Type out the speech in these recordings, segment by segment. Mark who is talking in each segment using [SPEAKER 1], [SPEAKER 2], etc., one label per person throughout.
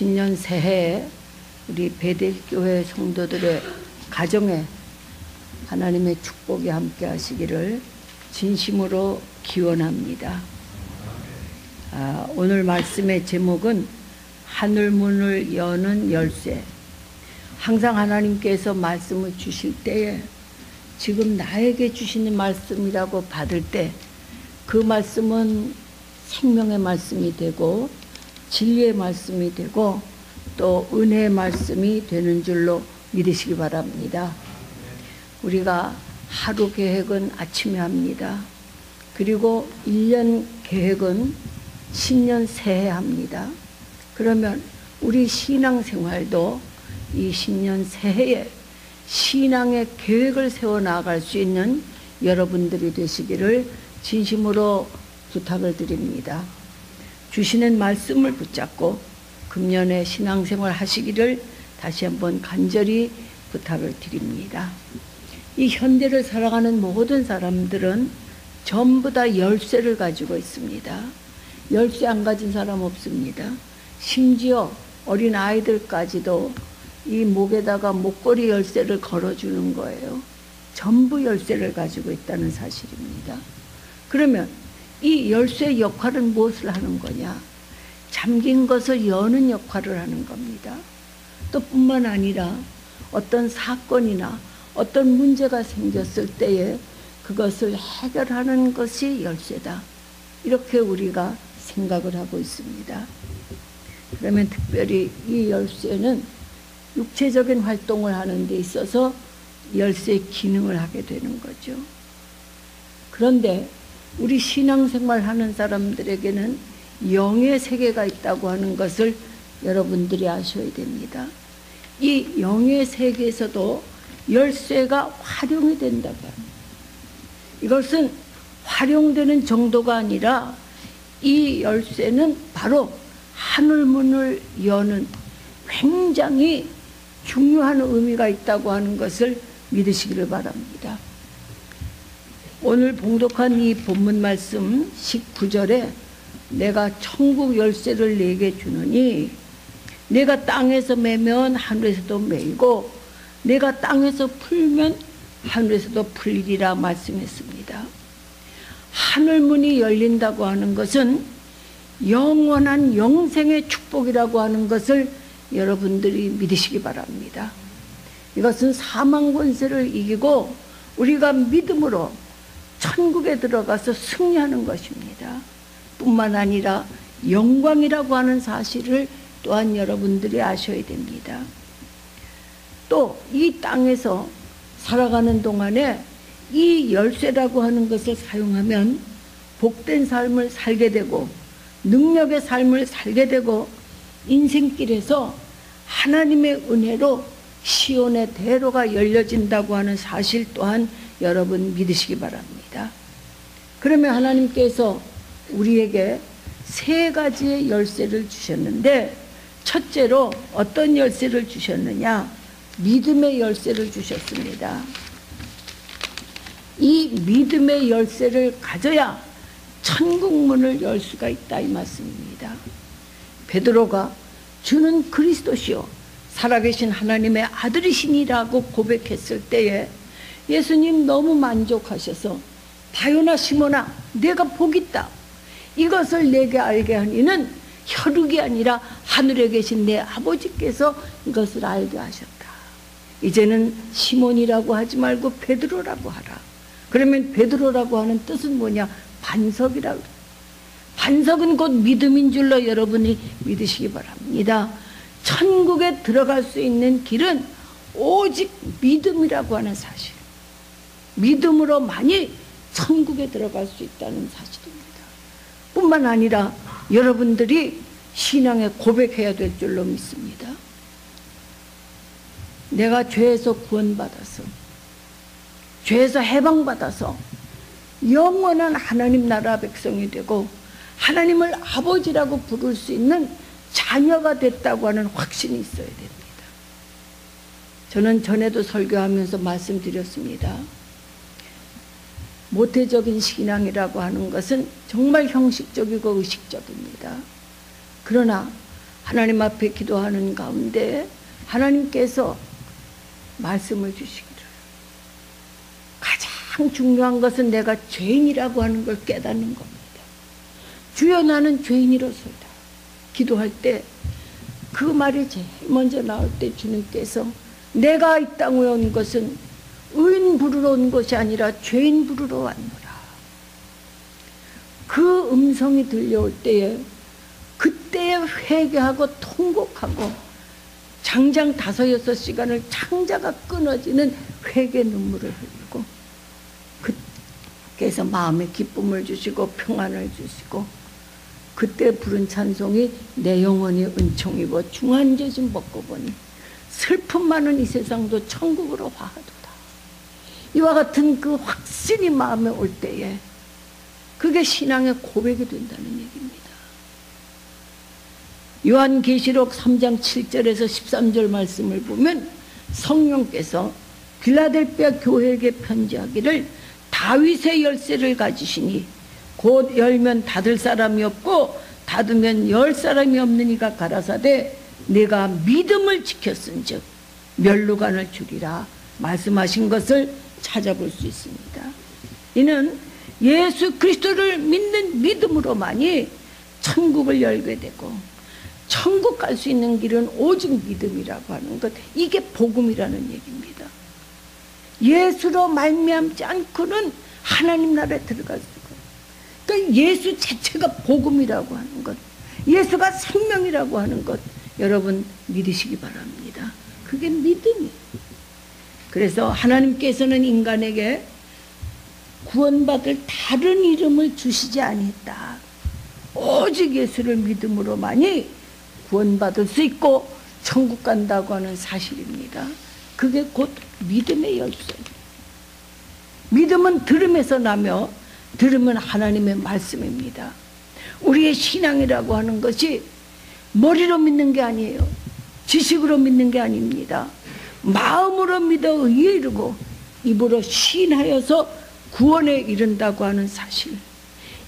[SPEAKER 1] 신년 새해에 우리 베델교회 성도들의 가정에 하나님의 축복이 함께 하시기를 진심으로 기원합니다. 아, 오늘 말씀의 제목은 하늘문을 여는 열쇠. 항상 하나님께서 말씀을 주실 때에 지금 나에게 주시는 말씀이라고 받을 때 그 말씀은 생명의 말씀이 되고 진리의 말씀이 되고 또 은혜의 말씀이 되는 줄로 믿으시기 바랍니다. 우리가 하루 계획은 아침에 합니다. 그리고 1년 계획은 신년 새해 합니다. 그러면 우리 신앙생활도 이 신년 새해에 신앙의 계획을 세워 나갈 수 있는 여러분들이 되시기를 진심으로 부탁을 드립니다. 주시는 말씀을 붙잡고 금년에 신앙생활 하시기를 다시 한번 간절히 부탁을 드립니다. 이 현대를 살아가는 모든 사람들은 전부 다 열쇠를 가지고 있습니다. 열쇠 안 가진 사람 없습니다. 심지어 어린 아이들까지도 이 목에다가 목걸이 열쇠를 걸어주는 거예요. 전부 열쇠를 가지고 있다는 사실입니다. 그러면 이 열쇠 역할은 무엇을 하는 거냐? 잠긴 것을 여는 역할을 하는 겁니다. 또 뿐만 아니라 어떤 사건이나 어떤 문제가 생겼을 때에 그것을 해결하는 것이 열쇠다. 이렇게 우리가 생각을 하고 있습니다. 그러면 특별히 이 열쇠는 육체적인 활동을 하는 데 있어서 열쇠 기능을 하게 되는 거죠. 그런데 우리 신앙생활 하는 사람들에게는 영의 세계가 있다고 하는 것을 여러분들이 아셔야 됩니다. 이 영의 세계에서도 열쇠가 활용이 된다고 합니다. 이것은 활용되는 정도가 아니라 이 열쇠는 바로 하늘문을 여는 굉장히 중요한 의미가 있다고 하는 것을 믿으시기를 바랍니다. 오늘 봉독한 이 본문 말씀 19절에 내가 천국 열쇠를 내게 주느니 내가 땅에서 매면 하늘에서도 매이고 내가 땅에서 풀면 하늘에서도 풀리리라 말씀했습니다. 하늘 문이 열린다고 하는 것은 영원한 영생의 축복이라고 하는 것을 여러분들이 믿으시기 바랍니다. 이것은 사망 권세를 이기고 우리가 믿음으로 천국에 들어가서 승리하는 것입니다. 뿐만 아니라 영광이라고 하는 사실을 또한 여러분들이 아셔야 됩니다. 또 이 땅에서 살아가는 동안에 이 열쇠라고 하는 것을 사용하면 복된 삶을 살게 되고 능력의 삶을 살게 되고 인생길에서 하나님의 은혜로 시온의 대로가 열려진다고 하는 사실 또한 여러분 믿으시기 바랍니다. 그러면 하나님께서 우리에게 세 가지의 열쇠를 주셨는데 첫째로 어떤 열쇠를 주셨느냐? 믿음의 열쇠를 주셨습니다. 이 믿음의 열쇠를 가져야 천국 문을 열 수가 있다 이 말씀입니다. 베드로가 주는 그리스도시요 살아계신 하나님의 아들이시니라고 고백했을 때에 예수님 너무 만족하셔서 바요나 시모나 내가 복 있다. 이것을 내게 알게 하니는 혈육이 아니라 하늘에 계신 내 아버지께서 이것을 알게 하셨다. 이제는 시몬이라고 하지 말고 베드로라고 하라. 그러면 베드로라고 하는 뜻은 뭐냐? 반석이라 고. 반석은 곧 믿음인 줄로 여러분이 믿으시기 바랍니다. 천국에 들어갈 수 있는 길은 오직 믿음이라고 하는 사실. 믿음으로만이 천국에 들어갈 수 있다는 사실입니다. 뿐만 아니라 여러분들이 신앙에 고백해야 될 줄로 믿습니다. 내가 죄에서 구원받아서 죄에서 해방받아서 영원한 하나님 나라 백성이 되고 하나님을 아버지라고 부를 수 있는 자녀가 됐다고 하는 확신이 있어야 됩니다. 저는 전에도 설교하면서 말씀드렸습니다. 모태적인 신앙이라고 하는 것은 정말 형식적이고 의식적입니다. 그러나 하나님 앞에 기도하는 가운데 하나님께서 말씀을 주시기를 가장 중요한 것은 내가 죄인이라고 하는 걸 깨닫는 겁니다. 주여 나는 죄인이로소이다. 기도할 때 그 말이 제일 먼저 나올 때 주님께서 내가 이 땅에 온 것은 의인 부르러 온 것이 아니라 죄인 부르러 왔노라. 그 음성이 들려올 때에 그때에 회개하고 통곡하고 장장 다섯 여섯 시간을 창자가 끊어지는 회개 눈물을 흘리고 그께서 마음에 기쁨을 주시고 평안을 주시고 그때 부른 찬송이 내 영혼이 은총 입어 중한죄진 벗고 보니 슬픔 많은 이 세상도 천국으로 화하도다. 이와 같은 그 확신이 마음에 올 때에 그게 신앙의 고백이 된다는 얘기입니다. 요한계시록 3장 7절에서 13절 말씀을 보면 성령께서 빌라델비아 교회에게 편지하기를 다윗의 열쇠를 가지시니 곧 열면 닫을 사람이 없고 닫으면 열 사람이 없느니가 가라사대 내가 믿음을 지켰은즉 멸루관을 주리라 말씀하신 것을 찾아볼 수 있습니다. 이는 예수 그리스도를 믿는 믿음으로만이 천국을 열게 되고 천국 갈 수 있는 길은 오직 믿음이라고 하는 것 이게 복음이라는 얘기입니다. 예수로 말미암지 않고는 하나님 나라에 들어갈 수가 그러니까 예수 자체가 복음이라고 하는 것 예수가 생명이라고 하는 것 여러분 믿으시기 바랍니다. 그게 믿음이에요. 그래서 하나님께서는 인간에게 구원받을 다른 이름을 주시지 아니했다. 오직 예수를 믿음으로만이 구원받을 수 있고 천국 간다고 하는 사실입니다. 그게 곧 믿음의 열쇠입니다. 믿음은 들음에서 나며 들음은 하나님의 말씀입니다. 우리의 신앙이라고 하는 것이 머리로 믿는 게 아니에요. 지식으로 믿는 게 아닙니다. 마음으로 믿어 의에 이르고 입으로 신하여서 구원에 이른다고 하는 사실.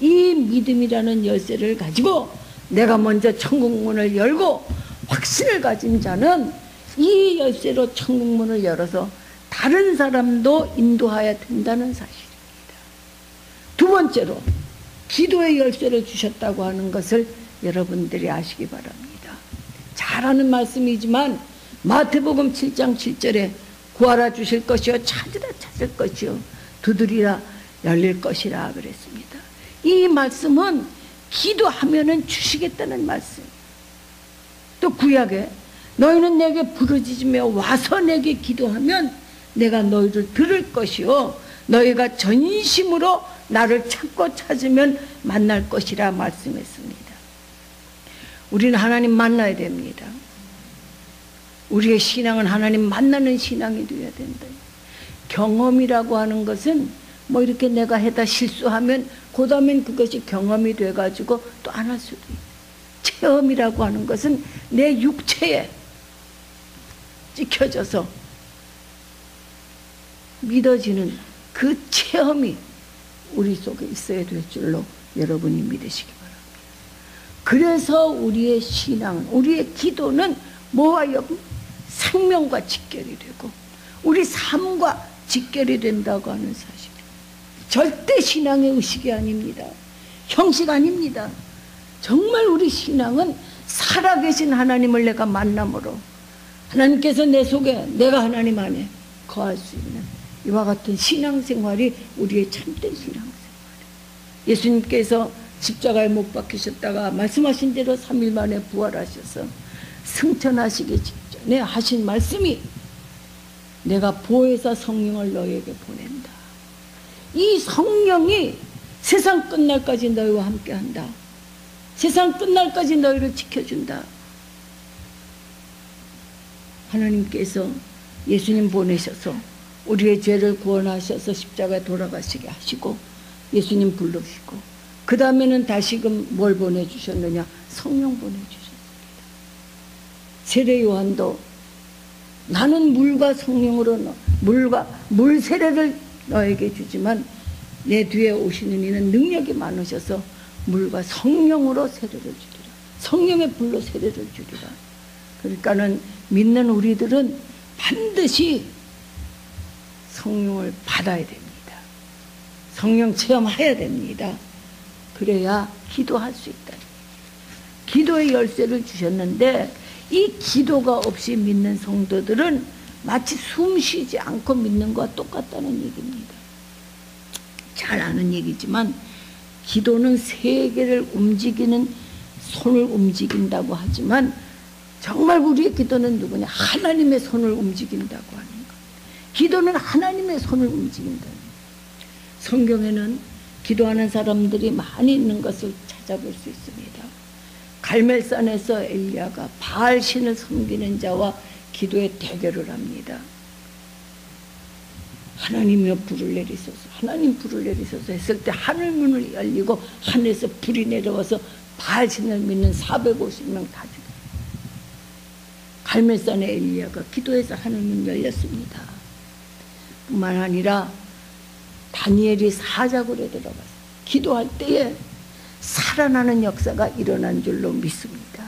[SPEAKER 1] 이 믿음이라는 열쇠를 가지고 내가 먼저 천국문을 열고 확신을 가진 자는 이 열쇠로 천국문을 열어서 다른 사람도 인도하여야 된다는 사실입니다. 두 번째로 기도의 열쇠를 주셨다고 하는 것을 여러분들이 아시기 바랍니다. 잘 아는 말씀이지만 마태복음 7장 7절에 구하라 주실 것이요 찾으라 찾을 것이요 두드리라 열릴 것이라 그랬습니다. 이 말씀은 기도하면은 주시겠다는 말씀. 또 구약에 너희는 내게 부르짖으며 와서 내게 기도하면 내가 너희를 들을 것이요 너희가 전심으로 나를 찾고 찾으면 만날 것이라 말씀했습니다. 우리는 하나님 만나야 됩니다. 우리의 신앙은 하나님 만나는 신앙이 되어야 된다. 경험이라고 하는 것은 뭐 이렇게 내가 해다 실수하면 그 다음엔 그것이 경험이 돼가지고 또 안 할 수도 있고 체험이라고 하는 것은 내 육체에 찍혀져서 믿어지는 그 체험이 우리 속에 있어야 될 줄로 여러분이 믿으시기 바랍니다. 그래서 우리의 신앙, 우리의 기도는 뭐와 생명과 직결이 되고 우리 삶과 직결이 된다고 하는 사실. 절대 신앙의 의식이 아닙니다. 형식 아닙니다. 정말 우리 신앙은 살아계신 하나님을 내가 만남으로 하나님께서 내 속에 내가 하나님 안에 거할 수 있는 이와 같은 신앙생활이 우리의 참된 신앙생활. 예수님께서 십자가에 못 박히셨다가 말씀하신 대로 3일 만에 부활하셔서 승천하시기 직전 에 하신 말씀이 내가 보혜사 성령을 너에게 보낸다. 이 성령이 세상 끝날까지 너희와 함께한다. 세상 끝날까지 너희를 지켜준다. 하나님께서 예수님 보내셔서 우리의 죄를 구원하셔서 십자가에 돌아가시게 하시고 예수님 불러주시고 그 다음에는 다시금 뭘 보내주셨느냐 성령 보내주셨습니다. 세례 요한도 나는 물과 성령으로 물과 물 세례를 너에게 주지만 내 뒤에 오시는 이는 능력이 많으셔서 물과 성령으로 세례를 주리라. 성령의 불로 세례를 주리라. 그러니까는 믿는 우리들은 반드시 성령을 받아야 됩니다. 성령 체험해야 됩니다. 그래야 기도할 수 있다. 기도의 열쇠를 주셨는데 이 기도가 없이 믿는 성도들은 마치 숨 쉬지 않고 믿는 것과 똑같다는 얘기입니다. 잘 아는 얘기지만 기도는 세계를 움직이는 손을 움직인다고 하지만 정말 우리의 기도는 누구냐? 하나님의 손을 움직인다고 하는 것. 기도는 하나님의 손을 움직인다. 성경에는 기도하는 사람들이 많이 있는 것을 찾아볼 수 있습니다. 갈멜산에서 엘리야가 바알 신을 섬기는 자와 기도의 대결을 합니다. 하나님이여 불을 내리소서 하나님 불을 내리소서 했을 때 하늘 문을 열리고 하늘에서 불이 내려와서 바알 신을 믿는 450명 다 죽어요. 갈멜산의 엘리야가 기도해서 하늘 문 열렸습니다. 뿐만 아니라 다니엘이 사자굴에 들어가서 기도할 때에 살아나는 역사가 일어난 줄로 믿습니다.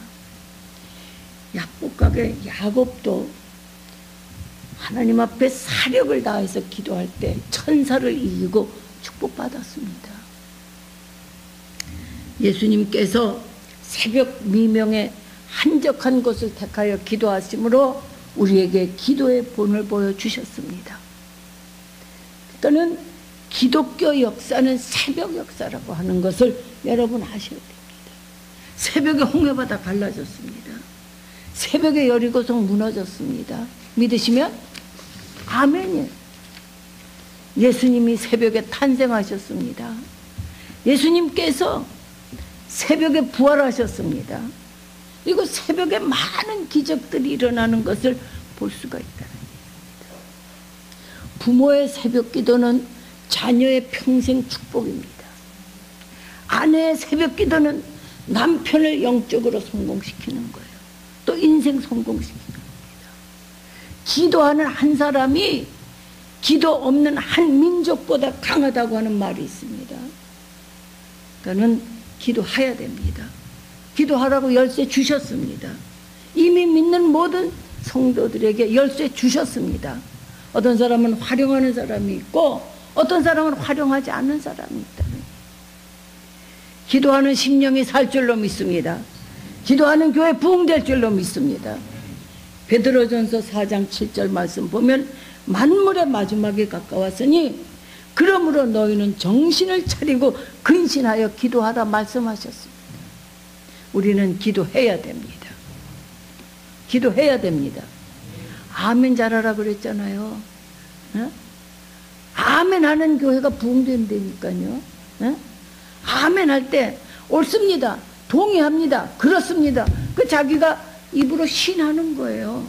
[SPEAKER 1] 약복각의 야곱도 하나님 앞에 사력을 다해서 기도할 때 천사를 이기고 축복받았습니다. 예수님께서 새벽 미명에 한적한 곳을 택하여 기도하심으로 우리에게 기도의 본을 보여주셨습니다. 그러니까는 기독교 역사는 새벽 역사라고 하는 것을 여러분 아셔야 됩니다. 새벽에 홍해바다 갈라졌습니다. 새벽에 여리고성 무너졌습니다. 믿으시면 아멘이에요. 예수님이 새벽에 탄생하셨습니다. 예수님께서 새벽에 부활하셨습니다. 그리고 새벽에 많은 기적들이 일어나는 것을 볼 수가 있다는 얘기입니다. 부모의 새벽 기도는 자녀의 평생 축복입니다. 아내의 새벽 기도는 남편을 영적으로 성공시키는 거예요. 또 인생 성공시키는 겁니다. 기도하는 한 사람이 기도 없는 한 민족보다 강하다고 하는 말이 있습니다. 그러니까는 기도해야 됩니다. 기도하라고 열쇠 주셨습니다. 이미 믿는 모든 성도들에게 열쇠 주셨습니다. 어떤 사람은 활용하는 사람이 있고 어떤 사람은 활용하지 않는 사람이 있다는 기도하는 심령이 살 줄로 믿습니다. 기도하는 교회 부흥될 줄로 믿습니다. 베드로전서 4장 7절 말씀 보면 만물의 마지막에 가까웠으니 그러므로 너희는 정신을 차리고 근신하여 기도하라 말씀하셨습니다. 우리는 기도해야 됩니다. 기도해야 됩니다. 아멘 잘하라 그랬잖아요. 어? 아멘 하는 교회가 부흥된다니까요. 네? 아멘 할 때 옳습니다. 동의합니다. 그렇습니다. 그 자기가 입으로 신하는 거예요.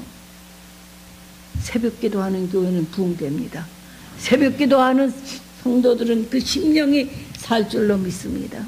[SPEAKER 1] 새벽 기도 하는 교회는 부흥됩니다. 새벽 기도 하는 성도들은 그 심령이 살 줄로 믿습니다.